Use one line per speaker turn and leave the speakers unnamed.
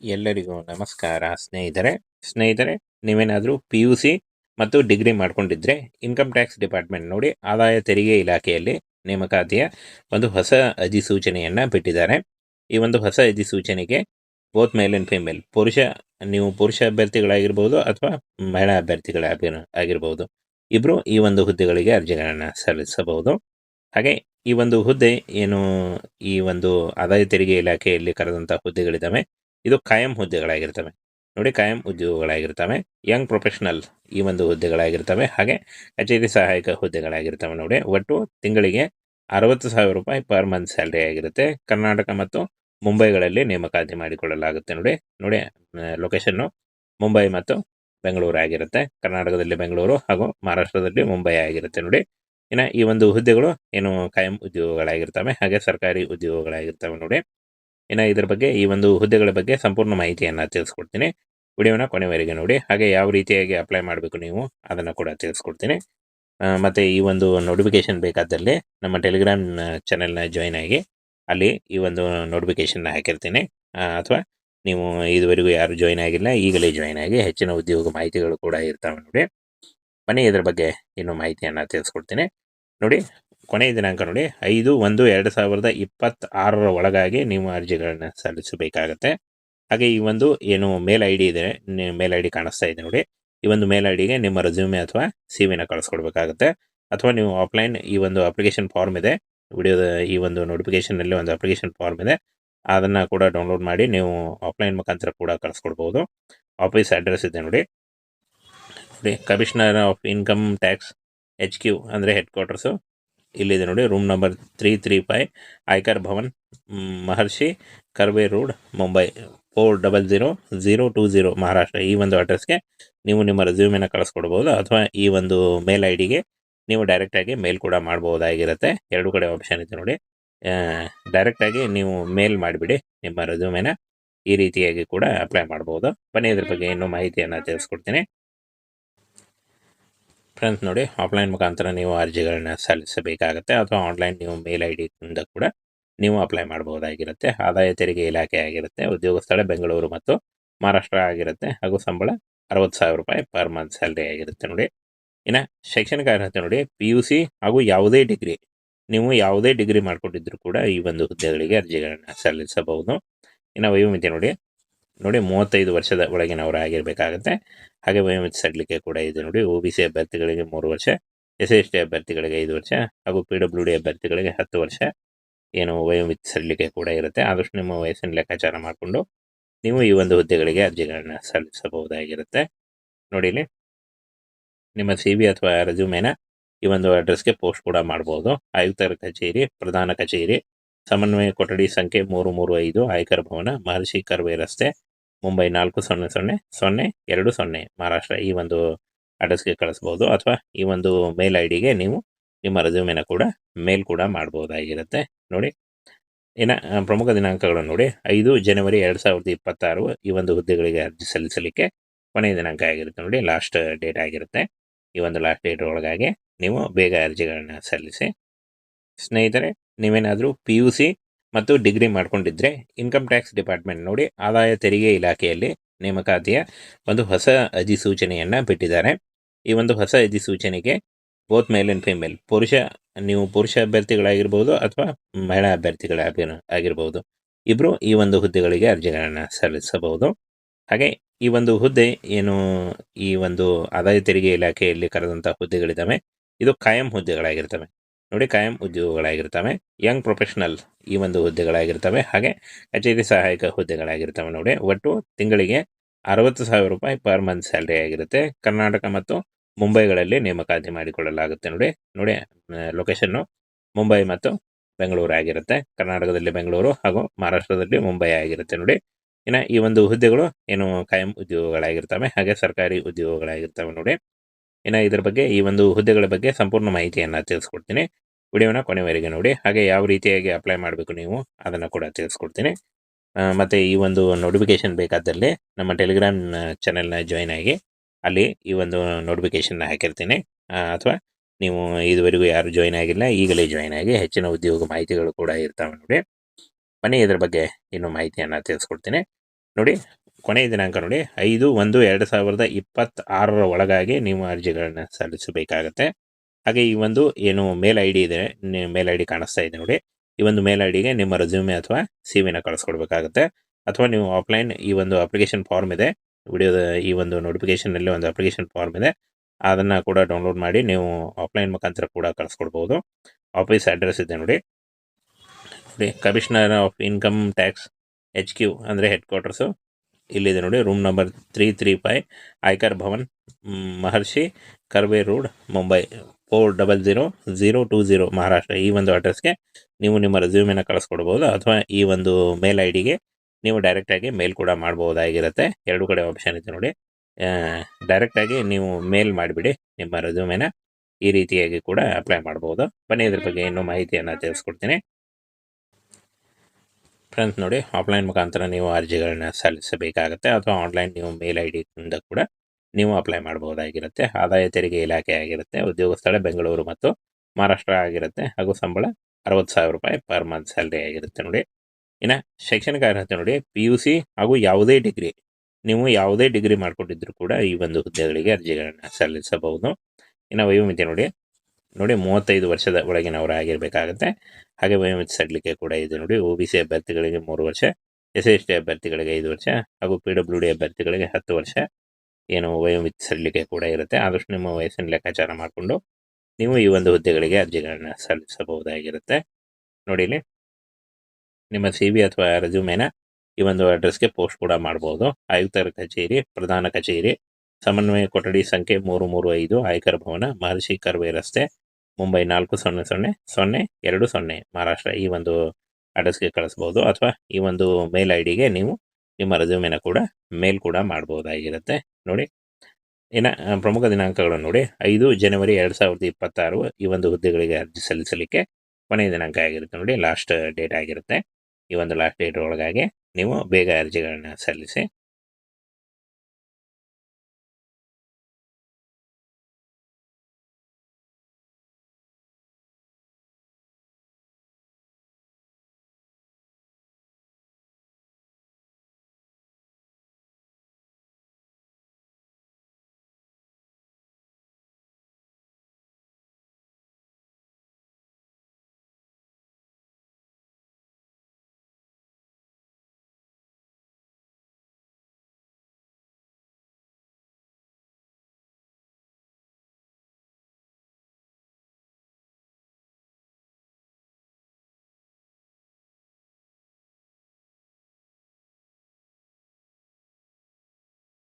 ಎಲ್ಲರಿಗೂ ನಮಸ್ಕಾರ. ಸ್ನೇಹಿತರೆ ಸ್ನೇಹಿತರೆ, ನೀವೇನಾದರೂ ಪಿ ಯು ಸಿ ಮತ್ತು ಡಿಗ್ರಿ ಮಾಡ್ಕೊಂಡಿದ್ರೆ ಇನ್ಕಮ್ ಟ್ಯಾಕ್ಸ್ ಡಿಪಾರ್ಟ್ಮೆಂಟ್ ನೋಡಿ ಆದಾಯ ತೆರಿಗೆ ಇಲಾಖೆಯಲ್ಲಿ ನೇಮಕಾತಿಯ ಒಂದು ಹೊಸ ಅಧಿಸೂಚನೆಯನ್ನು ಬಿಟ್ಟಿದ್ದಾರೆ. ಈ ಒಂದು ಹೊಸ ಅಧಿಸೂಚನೆಗೆ ಬೋತ್ ಮೇಲ್ ಆ್ಯಂಡ್ ಫಿಮೇಲ್ ಪುರುಷ, ನೀವು ಪುರುಷ ಅಭ್ಯರ್ಥಿಗಳಾಗಿರ್ಬೋದು ಅಥವಾ ಮಹಿಳಾ ಅಭ್ಯರ್ಥಿಗಳ ಆಗಿರ್ಬೋದು ಇಬ್ಬರು ಈ ಒಂದು ಹುದ್ದೆಗಳಿಗೆ ಅರ್ಜಿಗಳನ್ನು ಸಲ್ಲಿಸಬಹುದು. ಹಾಗೆ ಈ ಒಂದು ಹುದ್ದೆ ಏನು ಈ ಒಂದು ಆದಾಯ ತೆರಿಗೆ ಇಲಾಖೆಯಲ್ಲಿ ಕರೆದಂಥ ಹುದ್ದೆಗಳಿದ್ದಾವೆ ಇದು ಕಾಯಂ ಹುದ್ದೆಗಳಾಗಿರ್ತವೆ. ನೋಡಿ ಕಾಯಂ ಉದ್ಯೋಗಗಳಾಗಿರ್ತವೆ ಯಂಗ್ ಪ್ರೊಫೆಷನಲ್ ಈ ಒಂದು ಹುದ್ದೆಗಳಾಗಿರ್ತವೆ, ಹಾಗೆ ಕಚೇರಿ ಸಹಾಯಕ ಹುದ್ದೆಗಳಾಗಿರ್ತವೆ ನೋಡಿ. ಒಟ್ಟು ತಿಂಗಳಿಗೆ ಅರವತ್ತು ಸಾವಿರ ರೂಪಾಯಿ ಪರ್ ಮಂತ್ ಸ್ಯಾಲ್ರಿ ಆಗಿರುತ್ತೆ. ಕರ್ನಾಟಕ ಮತ್ತು ಮುಂಬೈಗಳಲ್ಲಿ ನೇಮಕಾತಿ ಮಾಡಿಕೊಳ್ಳಲಾಗುತ್ತೆ ನೋಡಿ. ನೋಡಿ ಲೊಕೇಶನ್ನು ಮುಂಬೈ ಮತ್ತು ಬೆಂಗಳೂರು ಆಗಿರುತ್ತೆ. ಕರ್ನಾಟಕದಲ್ಲಿ ಬೆಂಗಳೂರು ಹಾಗೂ ಮಹಾರಾಷ್ಟ್ರದಲ್ಲಿ ಮುಂಬೈ ಆಗಿರುತ್ತೆ ನೋಡಿ. ಇನ್ನು ಈ ಒಂದು ಹುದ್ದೆಗಳು ಏನು ಕಾಯಂ ಉದ್ಯೋಗಗಳಾಗಿರ್ತವೆ, ಹಾಗೆ ಸರ್ಕಾರಿ ಉದ್ಯೋಗಗಳಾಗಿರ್ತವೆ ನೋಡಿ. ಇನ್ನು ಇದ್ರ ಬಗ್ಗೆ ಈ ಒಂದು ಹುದ್ದೆಗಳ ಬಗ್ಗೆ ಸಂಪೂರ್ಣ ಮಾಹಿತಿಯನ್ನು ತಿಳಿಸ್ಕೊಡ್ತೀನಿ. ವಿಡಿಯೋನ ಕೊನೆವರೆಗೆ ನೋಡಿ. ಹಾಗೆ ಯಾವ ರೀತಿಯಾಗಿ ಅಪ್ಲೈ ಮಾಡಬೇಕು ನೀವು ಅದನ್ನು ಕೂಡ ತಿಳಿಸ್ಕೊಡ್ತೀನಿ. ಮತ್ತು ಈ ಒಂದು ನೋಟಿಫಿಕೇಶನ್ ಬೇಕಾದಲ್ಲಿ ನಮ್ಮ ಟೆಲಿಗ್ರಾಮ್ ಚಾನೆಲ್ನ ಜಾಯ್ನ್ ಆಗಿ ಅಲ್ಲಿ ಈ ಒಂದು ನೋಟಿಫಿಕೇಶನ್ನ ಹಾಕಿರ್ತೀನಿ. ಅಥವಾ ನೀವು ಇದುವರೆಗೂ ಯಾರು ಜಾಯ್ನ್ ಆಗಿಲ್ಲ, ಈಗಲೇ ಜಾಯ್ನ್ ಆಗಿ ಹೆಚ್ಚಿನ ಉದ್ಯೋಗ ಮಾಹಿತಿಗಳು ಕೂಡ ಇರ್ತಾವೆ ನೋಡಿ. ಬನ್ನಿ ಇದ್ರ ಬಗ್ಗೆ ಇನ್ನೂ ಮಾಹಿತಿಯನ್ನು ತಿಳಿಸ್ಕೊಡ್ತೀನಿ. ನೋಡಿ ಕೊನೆಯ ದಿನಾಂಕ ನೋಡಿ. ಐದು, ಒಂದು, ಎರಡು ಸಾವಿರದ ಇಪ್ಪತ್ತಾರರ ಒಳಗಾಗಿ ನೀವು ಅರ್ಜಿಗಳನ್ನು ಸಲ್ಲಿಸಬೇಕಾಗತ್ತೆ. ಹಾಗೆ ಈ ಒಂದು ಏನು ಮೇಲ್ ಐ ಡಿ ಇದೆ ಮೇಲ್ ಐ ಡಿ ಕಾಣಿಸ್ತಾ ಇದೆ ನೋಡಿ. ಈ ಒಂದು ಮೇಲ್ ಐ ಡಿಗೆ ನಿಮ್ಮ ರೆಸ್ಯೂಮೆ ಅಥವಾ ಸಿ ವಿನ ಕಳಿಸ್ಕೊಡ್ಬೇಕಾಗತ್ತೆ. ಅಥವಾ ನೀವು ಆಫ್ಲೈನ್ ಈ ಒಂದು ಅಪ್ಲಿಕೇಶನ್ ಫಾರ್ಮ್ ಇದೆ, ವಿಡಿಯೋದ ಈ ಒಂದು ನೋಟಿಫಿಕೇಶನಲ್ಲಿ ಒಂದು ಅಪ್ಲಿಕೇಶನ್ ಫಾರ್ಮ್ ಇದೆ, ಅದನ್ನು ಕೂಡ ಡೌನ್ಲೋಡ್ ಮಾಡಿ ನೀವು ಆಫ್ಲೈನ್ ಮುಖಾಂತರ ಕೂಡ ಕಳಿಸ್ಕೊಡ್ಬೋದು. ಆಫೀಸ್ ಅಡ್ರೆಸ್ ಇದೆ ನೋಡಿ. ನೋಡಿ commissioner of income tax H Q ಅಂದರೆ ಹೆಡ್ ಕ್ವಾರ್ಟರ್ಸು ಇಲ್ಲಿದೆ ನೋಡಿ room number three three five Aaykar Bhavan Maharshi Karve road Mumbai four double zero zero two zero Maharashtra ಈ ಒಂದು ಅಡ್ರೆಸ್ಗೆ ನೀವು ನಿಮ್ಮ ರೆಸ್ಯೂಮೆನ ಕಳಿಸ್ಕೊಡ್ಬೋದು, ಅಥವಾ ಈ ಒಂದು ಮೇಲ್ ಐ ಡಿಗೆ ನೀವು ಡೈರೆಕ್ಟಾಗಿ ಮೇಲ್ ಕೂಡ ಮಾಡ್ಬೋದಾಗಿರುತ್ತೆ. ಎರಡು ಕಡೆ ಆಪ್ಷನ್ ಇದೆ ನೋಡಿ. ಡೈರೆಕ್ಟಾಗಿ ನೀವು ಮೇಲ್ ಮಾಡಿಬಿಡಿ, ನಿಮ್ಮ ರೆಸ್ಯೂಮೆನ ಈ ರೀತಿಯಾಗಿ ಕೂಡ ಅಪ್ಲೈ ಮಾಡ್ಬೋದು. ಬನ್ನಿ, ಇದ್ರ ಬಗ್ಗೆ ಇನ್ನೂ ಮಾಹಿತಿಯನ್ನು ತಿಳಿಸ್ಕೊಡ್ತೀನಿ. ಫ್ರೆಂಡ್ಸ್ ನೋಡಿ ಆಫ್ಲೈನ್ ಮುಖಾಂತರ ನೀವು ಅರ್ಜಿಗಳನ್ನ ಸಲ್ಲಿಸಬೇಕಾಗುತ್ತೆ. ಅಥವಾ ಆನ್ಲೈನ್ ನೀವು ಮೇಲ್ ಐ ಡಿಯಿಂದ ಕೂಡ ನೀವು ಅಪ್ಲೈ ಮಾಡಬಹುದಾಗಿರುತ್ತೆ. ಆದಾಯ ತೆರಿಗೆ ಇಲಾಖೆ ಆಗಿರುತ್ತೆ, ಉದ್ಯೋಗ ಸ್ಥಳ ಬೆಂಗಳೂರು ಮತ್ತು ಮಹಾರಾಷ್ಟ್ರ ಆಗಿರುತ್ತೆ. ಹಾಗೂ ಸಂಬಳ ಅರವತ್ತು ಸಾವಿರ ರೂಪಾಯಿ ಪರ್ ಮಂತ್ ಸ್ಯಾಲ್ರಿ ಆಗಿರುತ್ತೆ ನೋಡಿ. ಇನ್ನು ಶೈಕ್ಷಣಿಕ ಅರ್ಹತೆ ನೋಡಿ ಪಿ ಯು ಸಿ ಹಾಗೂ ಯಾವುದೇ ಡಿಗ್ರಿ ನೀವು ಯಾವುದೇ ಡಿಗ್ರಿ ಮಾಡ್ಕೊಂಡಿದ್ರು ಕೂಡ ಈ ಒಂದು ಹುದ್ದೆಗಳಿಗೆ ಅರ್ಜಿಗಳನ್ನು ಸಲ್ಲಿಸಬಹುದು. ಇನ್ನು ವಯೋಮಿತಿ ನೋಡಿ ನೋಡಿ ಮೂವತ್ತೈದು ವರ್ಷದ ಒಳಗಿನವರು ಆಗಿರಬೇಕಾಗತ್ತೆ. ಹಾಗೆ ವಯೋಮಿತಿ ಸಡಿಲಿಕೆ ಕೂಡ ಇದೆ ನೋಡಿ. ಒ ಬಿ ಸಿ ಅಭ್ಯರ್ಥಿಗಳಿಗೆ ಮೂರು ವರ್ಷ, ಎಸ್ ಎಸ್ ಟಿ ಅಭ್ಯರ್ಥಿಗಳಿಗೆ ಐದು ವರ್ಷ ಹಾಗೂ ಪಿ ಡಬ್ಲ್ಯೂ ಡಿ ಅಭ್ಯರ್ಥಿಗಳಿಗೆ ಹತ್ತು ವರ್ಷ ಏನು ವಯೋಮಿತಿ ಸಡಿಲಿಕೆ ಕೂಡ ಇರುತ್ತೆ. ಆದಷ್ಟು ನಿಮ್ಮ ವಯಸ್ಸಿನ ಲೆಕ್ಕಾಚಾರ ಮಾಡಿಕೊಂಡು ನೀವು ಈ ಒಂದು ಹುದ್ದೆಗಳಿಗೆ ಅರ್ಜಿಗಳನ್ನು ಸಲ್ಲಿಸಬಹುದಾಗಿರುತ್ತೆ. ನೋಡಿ ಇಲ್ಲಿ ನಿಮ್ಮ ಸಿ ಬಿ ಅಥವಾ ರೆಸ್ಯೂಮೇನ ಈ ಒಂದು ಅಡ್ರೆಸ್ಗೆ ಪೋಸ್ಟ್ ಕೂಡ ಮಾಡ್ಬೋದು. ಆಯುಕ್ತರ ಕಚೇರಿ, ಪ್ರಧಾನ ಕಚೇರಿ, ಸಮನ್ವಯ ಕೊಠಡಿ ಸಂಖ್ಯೆ ಮೂರು ಮೂರು ಐದು, ಆಯ್ಕರ್ ಭವನ, ಮಹರ್ಷಿ ಕರ್ವೆ ರಸ್ತೆ ಮುಂಬೈ ನಾಲ್ಕು ಸೊನ್ನೆ ಸೊನ್ನೆ ಸೊನ್ನೆ ಎರಡು ಸೊನ್ನೆ ಮಹಾರಾಷ್ಟ್ರ ಈ ಒಂದು ಅಡ್ರೆಸ್ಗೆ ಕಳಿಸ್ಬೋದು ಅಥವಾ ಈ ಒಂದು ಮೇಲ್ ಐ ಡಿಗೆ ನೀವು ನಿಮ್ಮ ರೆಸ್ಯೂಮೆನ ಕೂಡ ಮೇಲ್ ಕೂಡ ಮಾಡ್ಬೋದಾಗಿರುತ್ತೆ. ನೋಡಿ, ಇನ್ನು ಪ್ರಮುಖ ದಿನಾಂಕಗಳನ್ನು ನೋಡಿ. ಐದು ಜನವರಿ ಎರಡು ಸಾವಿರದ ಇಪ್ಪತ್ತಾರು ಈ ಒಂದು ಹುದ್ದೆಗಳಿಗೆ ಅರ್ಜಿ ಸಲ್ಲಿಸಲಿಕ್ಕೆ ಕೊನೆಯ ದಿನಾಂಕ ಆಗಿರುತ್ತೆ ನೋಡಿ. ಲಾಸ್ಟ್ ಡೇಟ್ ಆಗಿರುತ್ತೆ. ಈ ಒಂದು ಲಾಸ್ಟ್ ಡೇಟ್ ಒಳಗಾಗಿ ನೀವು ಬೇಗ ಅರ್ಜಿಗಳನ್ನ ಸಲ್ಲಿಸಿ. ಸ್ನೇಹಿತರೆ, ನೀವೇನಾದರೂ ಪಿ ಯು ಸಿ ಮತ್ತು ಡಿಗ್ರಿ ಮಾಡ್ಕೊಂಡಿದ್ರೆ ಇನ್ಕಮ್ ಟ್ಯಾಕ್ಸ್ ಡಿಪಾರ್ಟ್ಮೆಂಟ್ ನೋಡಿ ಆದಾಯ ತೆರಿಗೆ ಇಲಾಖೆಯಲ್ಲಿ ನೇಮಕಾತಿಯ ಒಂದು ಹೊಸ ಅಧಿಸೂಚನೆಯನ್ನು ಬಿಟ್ಟಿದ್ದಾರೆ. ಈ ಒಂದು ಹೊಸ ಅಧಿಸೂಚನೆಗೆ ಬೋತ್ ಮೇಲ್ ಆ್ಯಂಡ್ ಫಿಮೇಲ್ ಪುರುಷ, ನೀವು ಪುರುಷ ಅಭ್ಯರ್ಥಿಗಳಾಗಿರ್ಬೋದು ಅಥವಾ ಮಹಿಳಾ ಅಭ್ಯರ್ಥಿಗಳಾಗಿ ಆಗಿರ್ಬೋದು. ಇಬ್ಬರು ಈ ಒಂದು ಹುದ್ದೆಗಳಿಗೆ ಅರ್ಜಿಗಳನ್ನು ಸಲ್ಲಿಸಬಹುದು. ಹಾಗೆ ಈ ಒಂದು ಹುದ್ದೆ ಏನು, ಈ ಒಂದು ಆದಾಯ ತೆರಿಗೆ ಇಲಾಖೆಯಲ್ಲಿ ಕರೆದಂಥ ಹುದ್ದೆಗಳಿದ್ದಾವೆ. ಇದು ಕಾಯಂ ಹುದ್ದೆಗಳಾಗಿರ್ತವೆ. ನೋಡಿ ಕಾಯಂ ಉದ್ಯೋಗಗಳಾಗಿರ್ತವೆ ಯಂಗ್ ಪ್ರೊಫೆಷನಲ್ ಈ ಒಂದು ಹುದ್ದೆಗಳಾಗಿರ್ತವೆ, ಹಾಗೆ ಕಚೇರಿ ಸಹಾಯಕ ಹುದ್ದೆಗಳಾಗಿರ್ತವೆ ನೋಡಿ. ಒಟ್ಟು ತಿಂಗಳಿಗೆ ಅರವತ್ತು ಸಾವಿರ ರೂಪಾಯಿ ಪರ್ ಮಂತ್ ಸ್ಯಾಲ್ರಿ ಆಗಿರುತ್ತೆ. ಕರ್ನಾಟಕ ಮತ್ತು ಮುಂಬೈಗಳಲ್ಲಿ ನೇಮಕಾತಿ ಮಾಡಿಕೊಳ್ಳಲಾಗುತ್ತೆ ನೋಡಿ. ನೋಡಿ ಲೊಕೇಶನ್ನು ಮುಂಬೈ ಮತ್ತು ಬೆಂಗಳೂರು ಆಗಿರುತ್ತೆ. ಕರ್ನಾಟಕದಲ್ಲಿ ಬೆಂಗಳೂರು ಹಾಗೂ ಮಹಾರಾಷ್ಟ್ರದಲ್ಲಿ ಮುಂಬೈ ಆಗಿರುತ್ತೆ ನೋಡಿ. ಇನ್ನು ಈ ಒಂದು ಹುದ್ದೆಗಳು ಏನು ಕಾಯಂ ಉದ್ಯೋಗಗಳಾಗಿರ್ತವೆ, ಹಾಗೆ ಸರ್ಕಾರಿ ಉದ್ಯೋಗಗಳಾಗಿರ್ತವೆ ನೋಡಿ. ಇನ್ನು ಇದರ ಬಗ್ಗೆ ಈ ಒಂದು ಹುದ್ದೆಗಳ ಬಗ್ಗೆ ಸಂಪೂರ್ಣ ಮಾಹಿತಿಯನ್ನು ತಿಳಿಸ್ಕೊಡ್ತೀನಿ. ವಿಡಿಯೋನ ಕೊನೆವರೆಗೆ ನೋಡಿ. ಹಾಗೆ ಯಾವ ರೀತಿಯಾಗಿ ಅಪ್ಲೈ ಮಾಡಬೇಕು ನೀವು ಅದನ್ನು ಕೂಡ ತಿಳಿಸ್ಕೊಡ್ತೀನಿ. ಮತ್ತು ಈ ಒಂದು ನೋಟಿಫಿಕೇಶನ್ ಬೇಕಾದಲ್ಲಿ ನಮ್ಮ ಟೆಲಿಗ್ರಾಮ್ ಚಾನೆಲ್ನ ಜಾಯ್ನ್ ಆಗಿ ಅಲ್ಲಿ ಈ ಒಂದು ನೋಟಿಫಿಕೇಶನ್ನ ಹಾಕಿರ್ತೀನಿ. ಅಥವಾ ನೀವು ಇದುವರೆಗೂ ಯಾರು ಜಾಯ್ನ್ ಆಗಿಲ್ಲ, ಈಗಲೇ ಜಾಯ್ನ್ ಆಗಿ ಹೆಚ್ಚಿನ ಉದ್ಯೋಗ ಮಾಹಿತಿಗಳು ಕೂಡ ಇರ್ತಾವೆ ನೋಡಿ. ಬನ್ನಿ ಇದರ ಬಗ್ಗೆ ಇನ್ನೂ ಮಾಹಿತಿಯನ್ನು ತಿಳಿಸ್ಕೊಡ್ತೀನಿ. ನೋಡಿ ಕೊನೆಯ ದಿನಾಂಕ ನೋಡಿ ಐದು, ಒಂದು, ಎರಡು ಸಾವಿರದ ಇಪ್ಪತ್ತಾರರ ಒಳಗಾಗಿ ನೀವು ಅರ್ಜಿಗಳನ್ನು ಸಲ್ಲಿಸಬೇಕಾಗತ್ತೆ. ಹಾಗೆ ಈ ಒಂದು ಏನು ಮೇಲ್ ಐ ಡಿ ಇದೆ ಮೇಲ್ ಐ ಡಿ ಕಾಣಿಸ್ತಾ ಇದೆ ನೋಡಿ. ಈ ಒಂದು ಮೇಲ್ ಐ ಡಿಗೆ ನಿಮ್ಮ ರೆಸ್ಯೂಮೆ ಅಥವಾ ಸಿ ವಿನ ಕಳಿಸ್ಕೊಡ್ಬೇಕಾಗತ್ತೆ. ಅಥವಾ ನೀವು ಆಫ್ಲೈನ್ ಈ ಒಂದು ಅಪ್ಲಿಕೇಶನ್ ಫಾರ್ಮ್ ಇದೆ, ವಿಡಿಯೋದ ಈ ಒಂದು ನೋಟಿಫಿಕೇಶನ್ನಲ್ಲಿ ಒಂದು ಅಪ್ಲಿಕೇಶನ್ ಫಾರ್ಮ್ ಇದೆ, ಅದನ್ನು ಕೂಡ ಡೌನ್ಲೋಡ್ ಮಾಡಿ ನೀವು ಆಫ್ಲೈನ್ ಮುಖಾಂತರ ಕೂಡ ಕಳಿಸ್ಕೊಡ್ಬೋದು. ಆಫೀಸ್ ಅಡ್ರೆಸ್ ಇದೆ ನೋಡಿ. ನೋಡಿ commissioner of income tax H Q ಅಂದರೆ ಹೆಡ್ ಕ್ವಾರ್ಟರ್ಸು ಇಲ್ಲಿದೆ ನೋಡಿ room number three three five Aaykar Bhavan Maharshi Karve road Mumbai four double zero zero two zero Maharashtra ಈ ಒಂದು ಅಡ್ರೆಸ್ಗೆ ನೀವು ನಿಮ್ಮ ರೆಸ್ಯೂಮೆನ ಕಳಿಸ್ಕೊಡ್ಬೋದು, ಅಥವಾ ಈ ಒಂದು ಮೇಲ್ ಐ ಡಿಗೆ ನೀವು ಡೈರೆಕ್ಟಾಗಿ ಮೇಲ್ ಕೂಡ ಮಾಡ್ಬೋದಾಗಿರುತ್ತೆ. ಎರಡು ಕಡೆ ಆಪ್ಷನ್ ಇದೆ ನೋಡಿ. ಡೈರೆಕ್ಟಾಗಿ ನೀವು ಮೇಲ್ ಮಾಡಿಬಿಡಿ, ನಿಮ್ಮ ರೆಸ್ಯೂಮೆನ ಈ ರೀತಿಯಾಗಿ ಕೂಡ ಅಪ್ಲೈ ಮಾಡ್ಬೋದು. ಬನ್ನಿ ಇದ್ರ ಬಗ್ಗೆ ಇನ್ನೂ ಮಾಹಿತಿಯನ್ನು ತಿಳಿಸ್ಕೊಡ್ತೀನಿ. ಫ್ರೆಂಡ್ಸ್ ನೋಡಿ ಆಫ್ಲೈನ್ ಮುಖಾಂತರ ನೀವು ಅರ್ಜಿಗಳನ್ನ ಸಲ್ಲಿಸಬೇಕಾಗುತ್ತೆ. ಅಥವಾ ಆನ್ಲೈನ್ ನೀವು ಮೇಲ್ ಐ ಡಿಯಿಂದ ಕೂಡ ನೀವು ಅಪ್ಲೈ ಮಾಡಬಹುದಾಗಿರುತ್ತೆ. ಆದಾಯ ತೆರಿಗೆ ಇಲಾಖೆ ಆಗಿರುತ್ತೆ, ಉದ್ಯೋಗ ಸ್ಥಳ ಬೆಂಗಳೂರು ಮತ್ತು ಮಹಾರಾಷ್ಟ್ರ ಆಗಿರುತ್ತೆ. ಹಾಗೂ ಸಂಬಳ ಅರವತ್ತು ಸಾವಿರ ರೂಪಾಯಿ ಪರ್ ಮಂತ್ ಸ್ಯಾಲ್ರಿ ಆಗಿರುತ್ತೆ ನೋಡಿ. ಇನ್ನು ಶೈಕ್ಷಣಿಕ ಅರ್ಹತೆ ನೋಡಿ ಪಿ ಯು ಸಿ ಹಾಗೂ ಯಾವುದೇ ಡಿಗ್ರಿ ನೀವು ಯಾವುದೇ ಡಿಗ್ರಿ ಮಾಡಿಕೊಂಡಿದ್ರು ಕೂಡ ಈ ಒಂದು ಹುದ್ದೆಗಳಿಗೆ ಅರ್ಜಿಗಳನ್ನು ಸಲ್ಲಿಸಬಹುದು. ಇನ್ನು ವಯೋಮಿತಿ ನೋಡಿ ನೋಡಿ ಮೂವತ್ತೈದು ವರ್ಷದ ಒಳಗಿನವರು ಆಗಿರಬೇಕಾಗುತ್ತೆ ಹಾಗೆ ವಯೋಮಿತಿ ಸಡಿಲಿಕೆ ಕೂಡ ಇದೆ ನೋಡಿ. ಒ ಬಿ ಅಭ್ಯರ್ಥಿಗಳಿಗೆ ಮೂರು ವರ್ಷ, ಎಸ್ ಎಸ್ ಟಿ ಅಭ್ಯರ್ಥಿಗಳಿಗೆ ಐದು ವರ್ಷ, ಹಾಗೂ ಪಿ ಡಬ್ಲ್ಯೂ ಡಿ ಅಭ್ಯರ್ಥಿಗಳಿಗೆ ಹತ್ತು ವರ್ಷ ಏನು ವಯೋಮಿತಿ ಸಲ್ಲಿಕೆ ಕೂಡ ಇರುತ್ತೆ. ಆದಷ್ಟು ನಿಮ್ಮ ವಯಸ್ಸನ್ನು ಲೆಕ್ಕಾಚಾರ ಮಾಡಿಕೊಂಡು ನೀವು ಈ ಒಂದು ಹುದ್ದೆಗಳಿಗೆ ಅರ್ಜಿಗಳನ್ನು ಸಲ್ಲಿಸಬಹುದಾಗಿರುತ್ತೆ. ನೋಡಿ ಇಲ್ಲಿ ನಿಮ್ಮ ಸಿ ಬಿ ಅಥವಾ ರೆಸ್ಯೂಮೇನ ಈ ಒಂದು ಅಡ್ರೆಸ್ಗೆ ಪೋಸ್ಟ್ ಕೂಡ ಮಾಡ್ಬೋದು. ಆಯುಕ್ತರ ಕಚೇರಿ, ಪ್ರಧಾನ ಕಚೇರಿ, ಸಮನ್ವಯ ಕೊಠಡಿ ಸಂಖ್ಯೆ ಮೂರು ಮೂರು ಐದು, ಆಯ್ಕರ್ ಭವನ, ಮಹರ್ಷಿ ಕರ್ವೆ ರಸ್ತೆ ಮುಂಬೈ ನಾಲ್ಕು ಸೊನ್ನೆ ಸೊನ್ನೆ ಸೊನ್ನೆ ಎರಡು ಸೊನ್ನೆ ಮಹಾರಾಷ್ಟ್ರ ಈ ಒಂದು ಅಡ್ರೆಸ್ಗೆ ಕಳಿಸ್ಬೋದು ಅಥವಾ ಈ ಒಂದು ಮೇಲ್ ಐ ಡಿಗೆ ನೀವು ನಿಮ್ಮ ರೆಸ್ಯೂಮೆನ ಕೂಡ ಮೇಲ್ ಕೂಡ ಮಾಡ್ಬೋದಾಗಿರುತ್ತೆ. ನೋಡಿ, ಇನ್ನು ಪ್ರಮುಖ ದಿನಾಂಕಗಳನ್ನು ನೋಡಿ. ಐದು ಜನವರಿ ಎರಡು ಸಾವಿರದ ಇಪ್ಪತ್ತಾರು ಈ ಒಂದು ಹುದ್ದೆಗಳಿಗೆ ಅರ್ಜಿ ಸಲ್ಲಿಸಲಿಕ್ಕೆ ಕೊನೆಯ ದಿನಾಂಕ ಆಗಿರುತ್ತೆ ನೋಡಿ. ಲಾಸ್ಟ್ ಡೇಟ್ ಆಗಿರುತ್ತೆ. ಈ ಒಂದು ಲಾಸ್ಟ್ ಡೇಟ್ ಒಳಗಾಗಿ ನೀವು ಬೇಗ ಅರ್ಜಿಗಳನ್ನ ಸಲ್ಲಿಸಿ